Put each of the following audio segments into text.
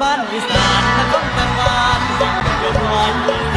บ้านอีสานตะต้องกังวานเสียงเดือดร้อนเสีย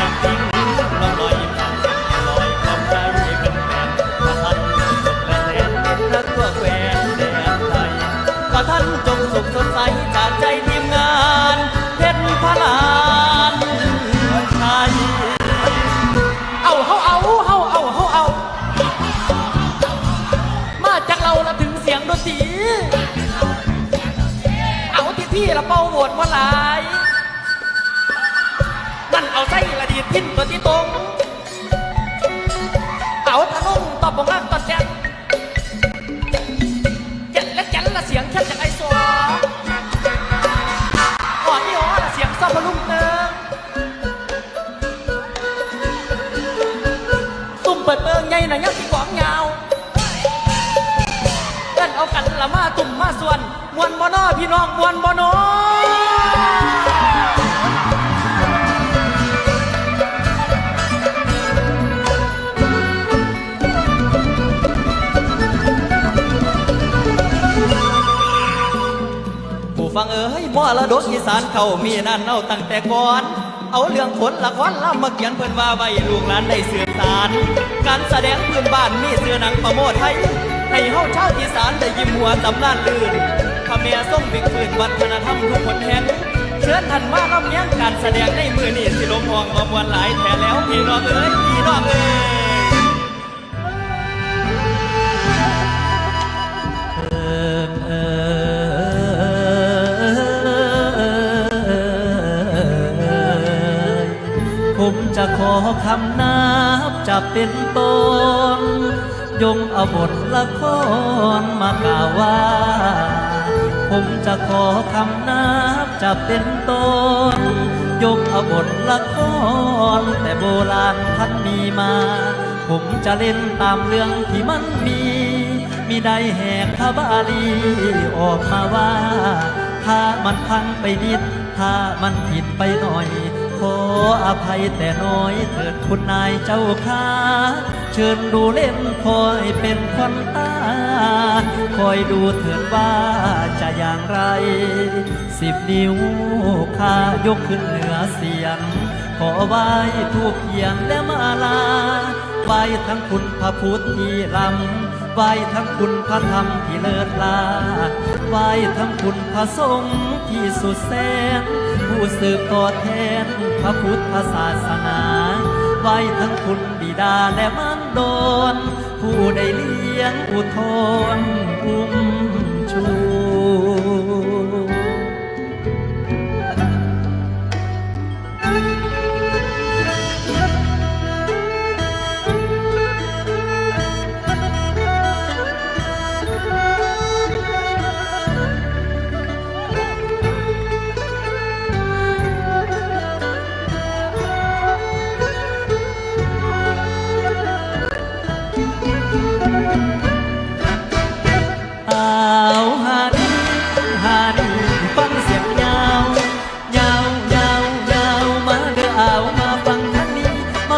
น่ะยักษ์ที่กวางยาวเดินเอากันละมาตุ่มมาส่วนมวนบ่นอพี่น้องมวนบ่นอผู้ฟังเอ๋ยมรดกอีสานเขามีนั่นเอาตั้งแต่ก่อน เอาเรื่องผลละครล่ำมาเขียนเพิ่นว่าใบลูกหลานได้เสื่อสาร การแสดงพื้นบ้านมีเสื้อหนังประโมทไทยให้เฮาชาวอีสานได้ยิ้มหัวตำนานลื่นพระเมียส่งบิ๊กฟืนวัฒนธรรมทุกคนแห่งเชิญท่านมาลำเลียงการแสดงในมือนี่สิลมห้องมามวนหลายแท้แล้วพี่น้องเอ้ยพี่น้องเอ้ย คำนับจะเป็นตนยงเอาบทละครมากล่าวว่า ผมจะขอคำนับจะเป็นตนยกเอาบทละครแต่โบราณท่านมีมา ผมจะเล่นตามเรื่องที่มันมีมีได้แหกพระบาลีออกมาว่า ถ้ามันพังไปนิด ถ้ามันผิดไปหน่อย ออภัยแต่น้อยเถิดคุณนายเจ้าค้า เชิญดูเล่นคอยเป็นคนตา คอยดูเถิดว่าจะอย่างไร สิบนิ้วข้ายกขึ้นเหนือเสียง ขอไหว้ทูกเทียนและมาลาไหว้ทั้งคุณพระพุทธที่ลำไหว้ทั้งคุณพระธรรมที่เลิศลาไหว้ทั้งคุณพระสงฆ์ที่สุดแสน ผู้สืบต่อแทนพระพุทธศาสนา ไว้ทั้งคุณบิดาและมารดน ผู้ได้เลี้ยงอุทธรอุ้มชู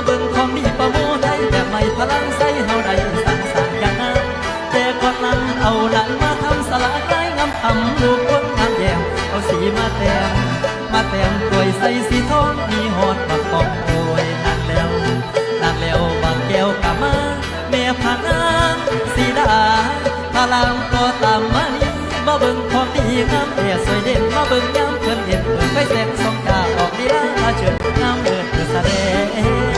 เบิ่งของดีประโมได้แต่ไม่พลังใส่เฮาได้สั่งสรรค์อย่างนั้นแต่ก่อนนั้นเอาหลังมาทำสลากได้งามทำลูกคนงามแย้มเอาสีมาแต่งมาแต่งตัวยใส่สีทองมีหอดบักกองโอยนั่นแล้วนั่นแล้วบางแก้วกะมาแม่พานางสีดาพลางก็ตามมานีมาเบิ่งของดีงามแต่สวยเด่นมาเบิ่งยามเพิ่นเห็นเพิ่นไปแสงสองกาออกดีลามาเชิญงามเลิศแสดง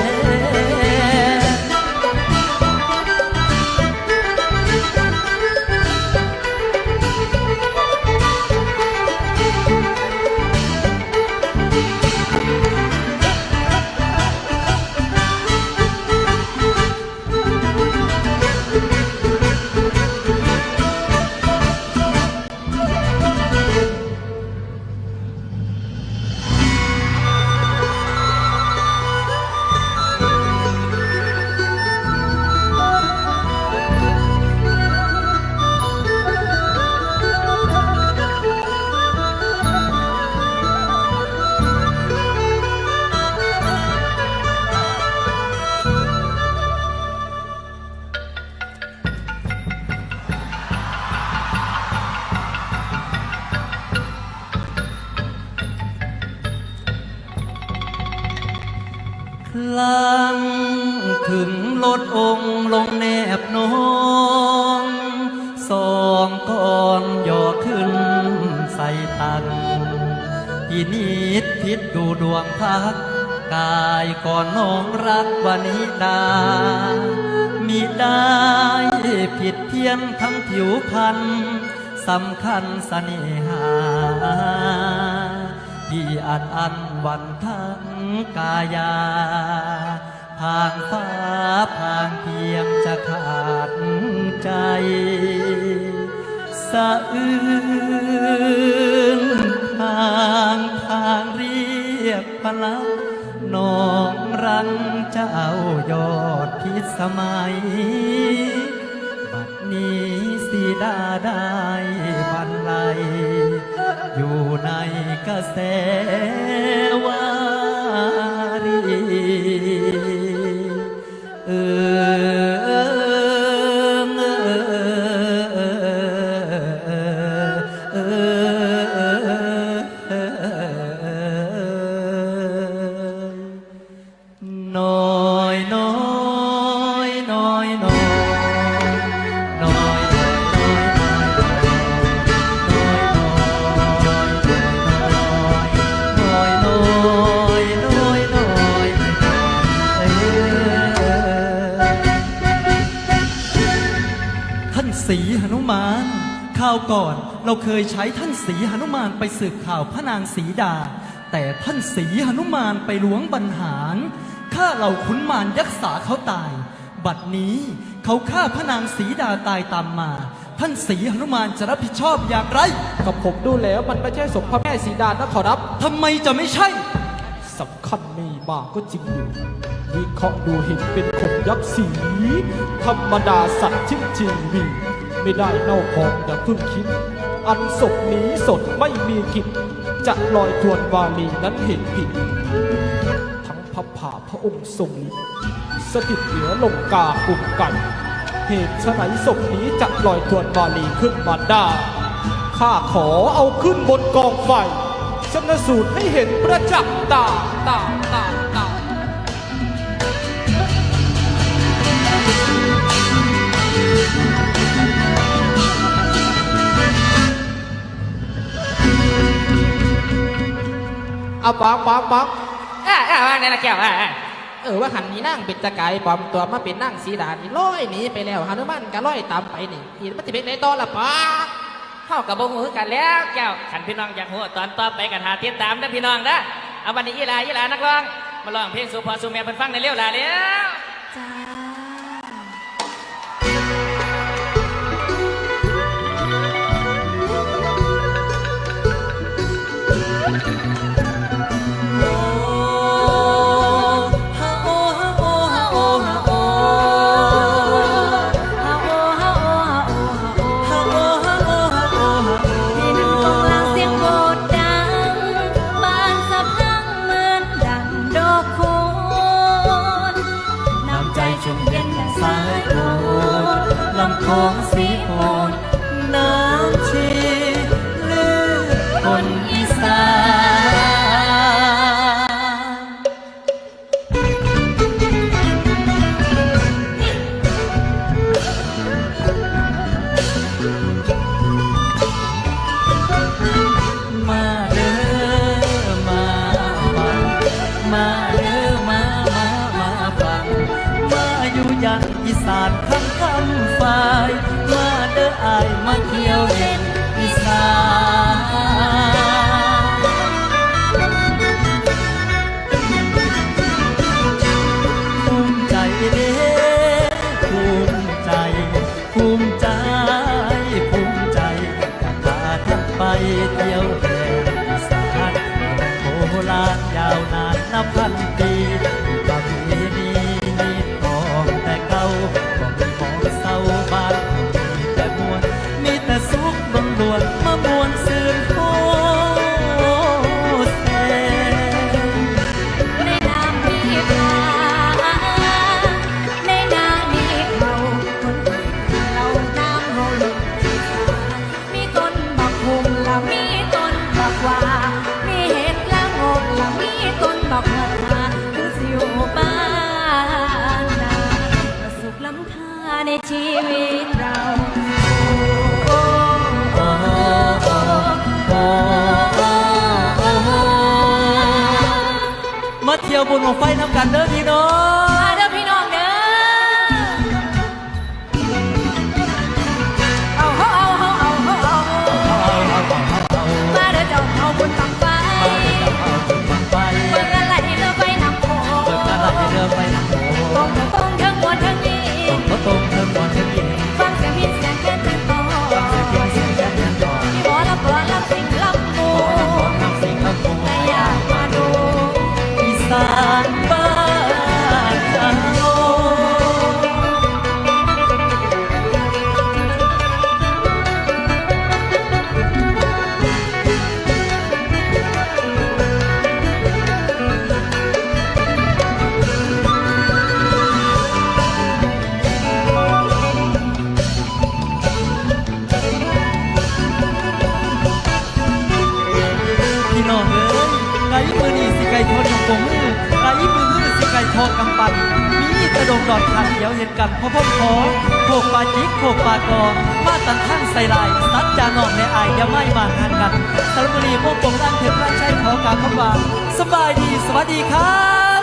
ลังถึงลดองค์ลงแนบนองสองก่อนย่อขึ้นใส่ตันที่นิดพิษดูดวงพัก กายก่อนน้องรักวันิดา มีได้ผิดเพี้ยนทั้งผิวพรรณสำคัญเสน่หาที่อันอันวันทั้งกายา พางฟ้าพางเพียงจะขาดใจสะอื้นทางทางเรียกพลังน้องรังเจ้ายอดพิสมัย บัดนี้สีดาได้บรรลัย อยู่ในกระแสวารี เออ สีหนุมานข่าวก่อนเราเคยใช้ท่านสีหนุมานไปสืบข่าวพระนางสีดา แต่ท่านสีหนุมานไปล้วงบรรหารฆ่าเหล่าขุนมารยักษาเขาตาย บัดนี้เขาฆ่าพระนางสีดาตายตามมา ท่านสีหนุมานจะรับผิดชอบอย่างไรกับผมดูแล้วมันไม่ใช่ศพพระแม่สีดานะขอรับทำไมจะไม่ใช่สำคัญมีมากก็จริงอยู่วิเคราะห์ดูเห็นเป็นขนยักษ์สี ธรรมดาสัตว์ชิ้นจีวี ไม่ได้เน่าพองอย่าเพิ่งคิด อันศพนี้สดไม่มีกิจจะลอยทวนวาลีนั้นเห็นผิด ทั้งพระผ่าพระองค์ทรงสถิตเหนือลงกากุมกัน เหตุไฉนศพนี้จะลอยทวนวาลีขึ้นมาได้ข้าขอเอาขึ้นบนกองไฟชนสูตรให้เห็นประจักษ์ตาตาตาตา เอาปังปังปังอ่าอ่าว่าไงล่ะแก้วอ่าอ่าเออว่าหันนี้นั่งเป็นตะไกายปลอมตัวมาเป็นนั่งสีดานี่ลอยหนีไปแล้วฮานุมันก็ลอยตามไปนี่อีมันจะเป็นในตอนละปังเข้ากับบ่หูคือกันแล้วแก้วขันพี่น้องอยากหูตอนต่อไปกันหาติดตามนะพี่น้องนะเอาวันนี้อีหลาอีหลานักร้องมาร้องเพลงสุพอสุเมียเพิ่นฟังในเร็วหลาแล้วจ้า ชีวิตเรามาเที่ยวบุญของไฟน้ำกันเด้อพี่น้อง ดงดอดขันเดียวเห็นกันพ่อพ่อขอโขกปลาจิกโขกปลากอมาตันทั้งใส่ลายสัดจานองในอายอย่าไม่มางานกันสารบุรีพวกผมร่างเทพร่างชัยขอการคำว่าสบายดีสวัสดีครับ